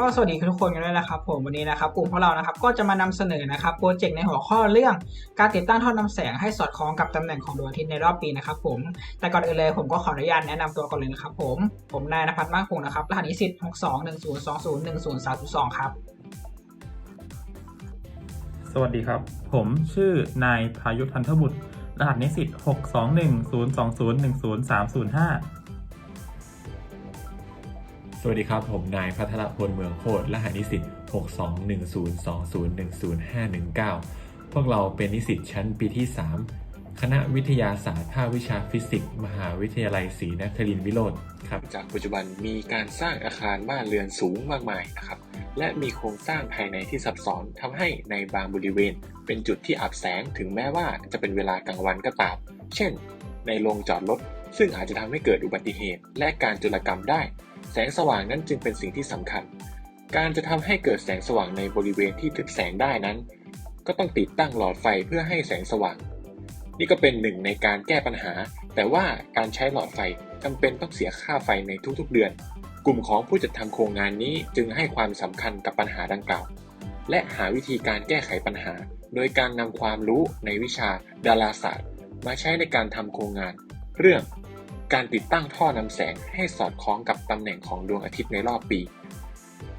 ก็สวัสดีทุกคนกันด้วยนะครับผมวันนี้นะครับกลุ่มของเรานะครับก็จะมานำเสนอนะครับโปรเจกต์ในหัวข้อเรื่องการติดตั้งท่อนำแสงให้สอดคล้องกับตำแหน่งของดวงอาทิตย์ในรอบปีนะครับผมแต่ก่อนอื่นเลยผมก็ขออนุญาตแนะนำตัวก่อนเลยนะครับผมผมนายนภัสมากคงนะครับรหัสนิสิต6210202032ครับสวัสดีครับ ผมชื่อนายพายุทันทบุตรรหัสนิสิต62102010305 สวัสดีครับ ผมนายพัทรพลเมืองโคตรรหัสนิสิต 62102010519 พวกเราเป็นนิสิตชั้นปีที่ 3 คณะวิทยาศาสตร์ภาควิชาฟิสิกส์ มหาวิทยาลัยศรีนครินทร์วิโรธครับ จากปัจจุบันมีการสร้างอาคารบ้านเรือนสูงมากมายนะครับ และมีโครงสร้างภายในที่ซับซ้อนทำให้ในบางบริเวณ เป็นจุดที่อับแสงถึงแม้ว่าจะเป็นเวลากลางวันก็ตาม เช่น ในโรงจอดรถซึ่งอาจจะทำให้เกิดอุบัติเหตุและการจุลกรรมได้ แสงสว่างนั้นจึงเป็นสิ่งที่สำคัญ การจะทำให้เกิดแสงสว่างในบริเวณที่ทึบแสงได้นั้น ก็ต้องติดตั้งหลอดไฟเพื่อให้แสงสว่าง นี่ก็เป็นหนึ่งในการแก้ปัญหา แต่ว่าการใช้หลอดไฟจำเป็นต้องเสียค่าไฟในทุกๆเดือน กลุ่มของผู้จัดทำโครงงานนี้จึงให้ความสำคัญกับปัญหาดังกล่าว และหาวิธีการแก้ไขปัญหา โดยการนำความรู้ในวิชาดาราศาสตร์ มาใช้ในการทำโครงงาน เรื่อง การติดตั้งท่อนำแสงให้สอดคล้องกับตำแหน่งของดวงอาทิตย์ในรอบปี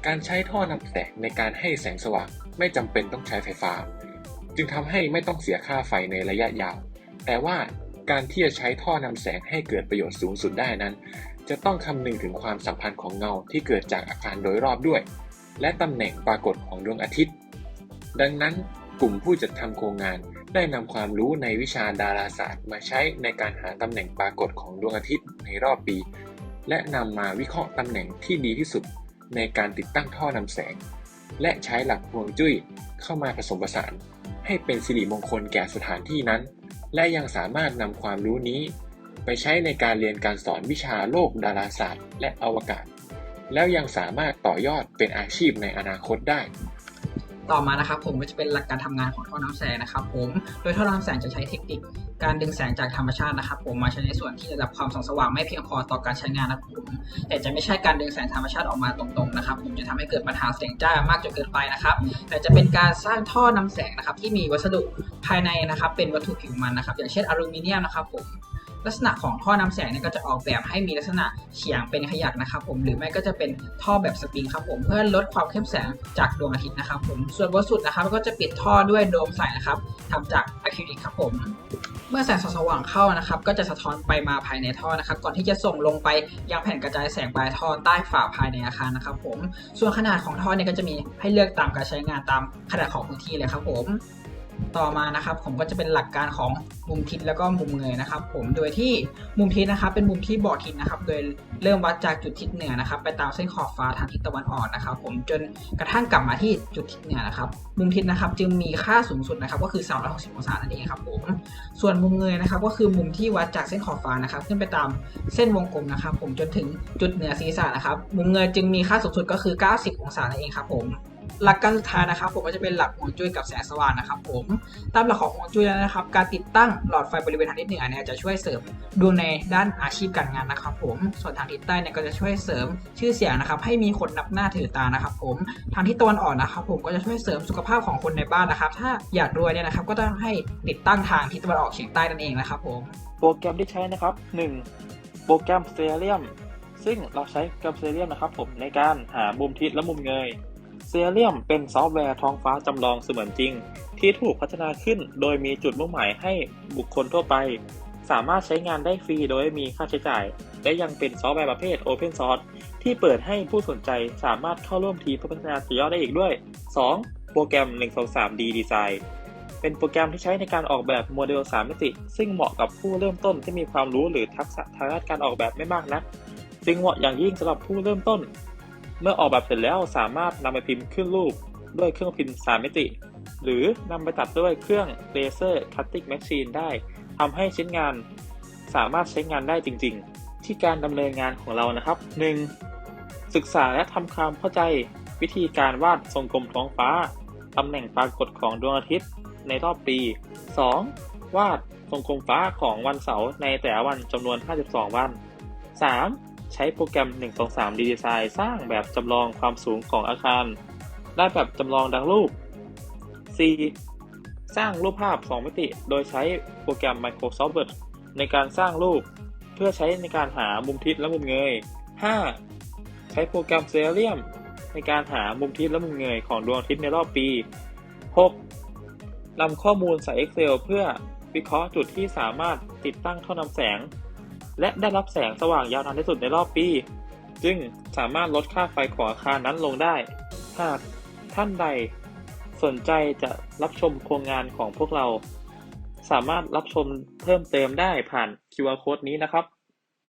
การใช้ท่อนำแสงในการให้แสงสว่างไม่จำเป็นต้องใช้ไฟฟ้า จึงทำให้ไม่ต้องเสียค่าไฟในระยะยาว แต่ว่าการที่จะใช้ท่อนำแสงให้เกิดประโยชน์สูงสุดได้นั้น จะต้องคำนึงถึงความสัมพันธ์ของเงาที่เกิดจากอาการโดยรอบด้วย และตำแหน่งปรากฏของดวงอาทิตย์ ดังนั้น กลุ่มผู้จัดทำโครงงาน ได้นำความรู้ในวิชาดาราศาสตร์ มาใช้ในการหาตำแหน่งปรากฏของดวงอาทิตย์ในรอบปี และนำมาวิเคราะห์ตำแหน่งที่ดีที่สุดในการติดตั้งท่อนำแสง และใช้หลักฮวงจุ้ยเข้ามาผสมผสาน ให้เป็นสิริมงคลแก่สถานที่นั้น และยังสามารถนำความรู้นี้ ไปใช้ในการเรียนการสอนวิชาโลกดาราศาสตร์ และอวกาศ แล้วยังสามารถต่อยอดเป็นอาชีพในอนาคตได้ ต่อมานะครับผมก็จะเป็นหลักการทำงานของท่อน้ำแสงนะครับผมโดยท่อน้ำแสงจะใช้เทคนิคการดึงแสงจากธรรมชาตินะครับผมมาใช้ในส่วนที่ระดับความส่องสว่างไม่เพียงพอต่อการใช้งานนะครับผมแต่จะไม่ใช่การดึงแสงธรรมชาติออกมาตรงๆนะครับผมจะทำให้เกิดปัญหาแสงจ้ามากจนเกินไปนะครับ แต่จะเป็นการสร้างท่อนำแสงนะครับที่มีวัสดุภายในนะครับเป็นวัตถุผิวมันนะครับ อย่างเช่นอลูมิเนียมนะครับผม ลักษณะของท่อนำแสงเนี่ยก็จะออกแบบให้มีลักษณะเฉียงเป็นขยักนะครับผมหรือไม่ก็จะเป็นท่อแบบสปริงครับผมเพื่อลดความเข้มแสงจากดวงอาทิตย์นะครับผมส่วนบนสุดนะครับก็จะปิดท่อด้วยโดมใสนะครับทำจากอะคริลิกครับผมเมื่อแสงสว่างเข้านะครับก็จะสะท้อนไปมาภายในท่อนะครับก่อนที่จะส่งลงไปยังแผ่นกระจายแสงปลายท่อใต้ฝาภายในอาคารนะครับผมส่วนขนาดของท่อเนี่ยก็จะมีให้เลือกตามการใช้งานตามขนาดของพื้นที่เลยครับผม ต่อมานะครับผมก็จะเป็นหลักการของมุมทิศแล้วก็มุมเงยนะครับ ผมโดยที่มุมทิศนะครับ เป็นมุมที่บอทิศนะครับ โดยเริ่มวัดจากจุดทิศเหนือนะครับ ไปตามเส้นขอบฟ้าทางทิศตะวันออกนะครับ ผมจนกระทั่งกลับมาที่จุดทิศเหนือนะครับ มุมทิศนะครับ จึงมีค่าสูงสุดนะครับ ก็คือ 360 องศานั่นเองครับผมส่วนมุมเงยนะครับ ก็คือมุมที่วัดจากเส้นขอบฟ้านะครับ ขึ้นไปตามเส้นวงกลมนะครับ ผมจนถึงจุดเหนือศีรษะนะครับ มุมเงยจึงมีค่าสูงสุดก็คือ 90 องศานั่นเองครับผม หลักการสุดท้ายนะครับผมก็จะเป็นหลักฮวงจุ้ยกับแสงสว่างนะครับผมตามหลักของฮวงจุ้ยแล้วนะครับ การติดตั้งหลอดไฟบริเวณทางทิศเหนือเนี่ยจะช่วยเสริมดวงในด้านอาชีพการงานนะครับ ผมส่วนทางทิศใต้เนี่ยก็จะช่วยเสริมชื่อเสียงนะครับให้มีคนนับหน้าถือตานะครับ ผมทางทิศตะวันออกนะครับ ผมก็จะช่วยเสริมสุขภาพของคนในบ้านนะครับ ถ้าอยากรวยเนี่ยนะครับ ก็ต้องให้ติดตั้งทางทิศตะวันออกเฉียงใต้นั่นเองนะครับผมโปรแกรมที่ใช้นะครับ 1. โปรแกรม Stellium ซึ่งเราใช้โปรแกรม Stellium นะครับ ผมในการหามุมทิศและมุมเงย Stellium เป็นซอฟต์แวร์ท้องฟ้าจำลองเสมือนจริง ที่ถูกพัฒนาขึ้นโดยมีจุดมุ่งหมายให้บุคคลทั่วไป สามารถใช้งานได้ฟรีโดยไม่มีค่าใช้จ่าย และยังเป็นซอฟต์แวร์ประเภท Open Source ที่เปิดให้ผู้สนใจสามารถเข้าร่วมทีมพัฒนาต่อยอดได้อีกด้วย 2. โปรแกรม 123D Design เป็นโปรแกรมที่ใช้ในการออกแบบโมเดล 3 มิติ ซึ่งเหมาะกับผู้เริ่มต้นที่มีความรู้หรือทักษะทางด้านการออกแบบไม่มากนัก จึงเหมาะอย่างยิ่งสำหรับผู้เริ่มต้น เมื่อออกแบบเสร็จแล้วสามารถนำไปพิมพ์ขึ้นรูปด้วยเครื่องพิมพ์ 3 มิติ หรือนำไปตัดด้วยเครื่องเลเซอร์คัตติ้งแมชชีนได้ทำให้ชิ้นงานสามารถใช้งานได้จริง ๆ ที่การดำเนินงานของเรานะครับ 1. ศึกษาและทำความเข้าใจวิธีการวาดทรงกลมท้องฟ้าตำแหน่งปรากฏของดวงอาทิตย์ในรอบปี 2. วาดทรงกลมฟ้าของวันเสาร์ในแต่ละวันจำนวน 52 วัน 3. ใช้โปรแกรม 123 Redesign สร้างแบบจำลองความสูงของอาคาร ได้แบบจำลองดังรูป C สร้างรูปภาพ 2 มิติ โดยใช้โปรแกรม Microsoft Word ในการสร้างรูป เพื่อใช้ในการหามุมทิศและมุมเงย 5. ใช้โปรแกรม Stellium ในการหามุมทิศและมุมเงยของดวงอาทิตย์ในรอบปี 6. นำข้อมูลใส่ Excel เพื่อวิเคราะห์จุดที่สามารถติดตั้งท่อนำแสง และได้รับแสงสว่างยาวนานที่สุดในรอบปีจึงสามารถลดค่าไฟของอาคารนั้นลงได้ หากท่านใดสนใจจะรับชมโครงงานของพวกเรา สามารถรับชมเพิ่มเติมได้ผ่าน QR Code นี้นะครับ